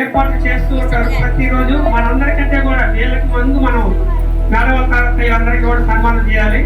ఏర్పాటు చేస్తూ ఉంటారు ప్రతిరోజు. మనందరికంటే కూడా వీళ్ళకి ముందు మనం నడవ తరగతి అందరికీ కూడా సన్మానం చేయాలి.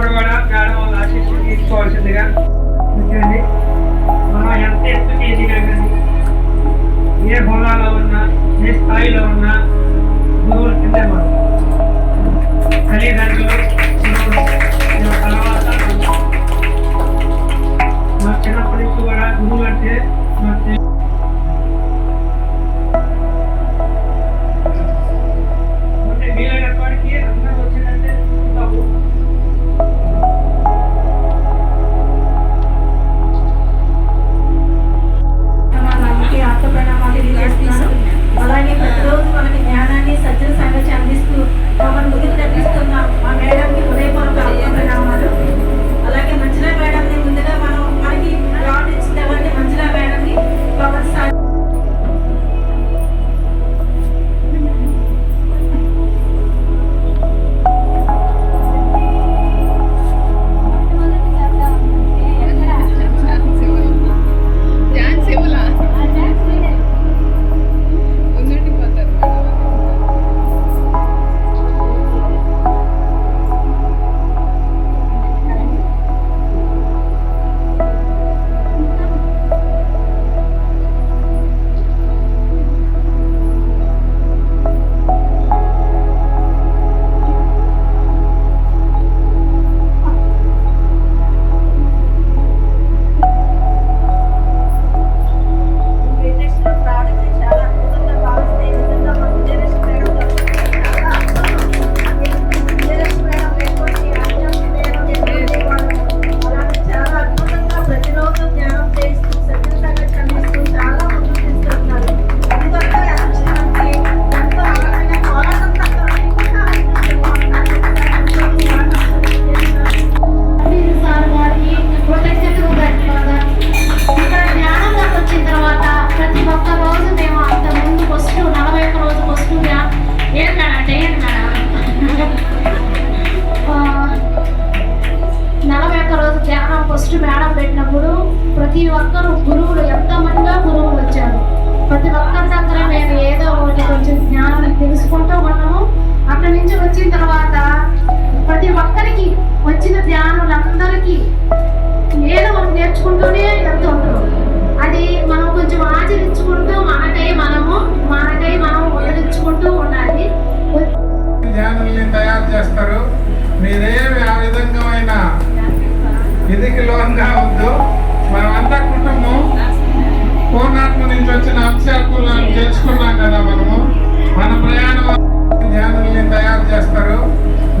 కూడా మేడం వాళ్ళ ఆశీస్సులు తీసుకోవాల్సిందిగా ఎందుకండి మనం ఎంత ఎత్తుకి ఎదిగా కానీ ఏ హోదాలో ఉన్నా ఏ స్థాయిలో ఉన్నా గురువులు కింద మనం తల్లిదండ్రులు చేసినప్పుడు ప్రతి ఒక్కరు గురువులు ఎంతమందిగా గురువులు వచ్చారు. ప్రతి ఒక్కరి దగ్గర మేము ఏదో ఒకటి కొంచెం జ్ఞానం తెలుసుకుంటూ మనము ఇదికి లోన్ కావద్దు మనమంతా కుటుంబం. పూర్ణాత్మ నుంచి వచ్చిన అక్షరాలను గెలుచుకున్నాం కదా మనము. మన ప్రయాణం జ్ఞానుల్ని తయారు చేస్తారు.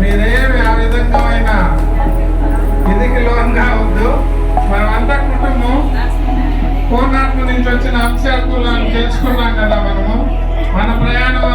మీరేమి ఆ విధంగా ఇదికి లోన్ కావద్దు మనమంతా కుటుంబం. పూర్ణాత్మ నుంచి వచ్చిన అక్షరాలను గెలుచుకున్నాం కదా మనము. మన ప్రయాణం